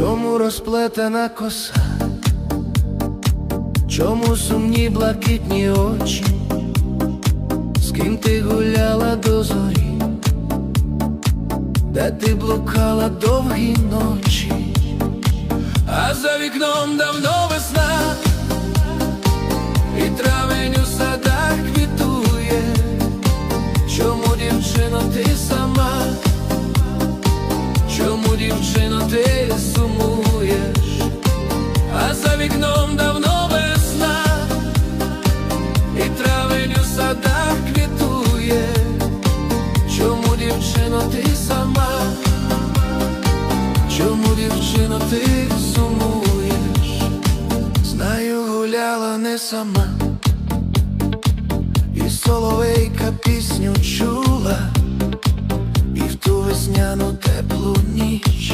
Чому розплетена коса? Чому сумні блакитні очі? З ким ти гуляла до зорі? Де ти блукала довгі ночі? А за вікном давно весна, і травень у садах квітує. Чому, дівчино, ти сама? Чому, дівчино, садах квітує. Чому, дівчино, ти сама? Чому, дівчино, ти сумуєш? Знаю, гуляла не сама, і соловейка пісню чула, і в ту весняну теплу ніч.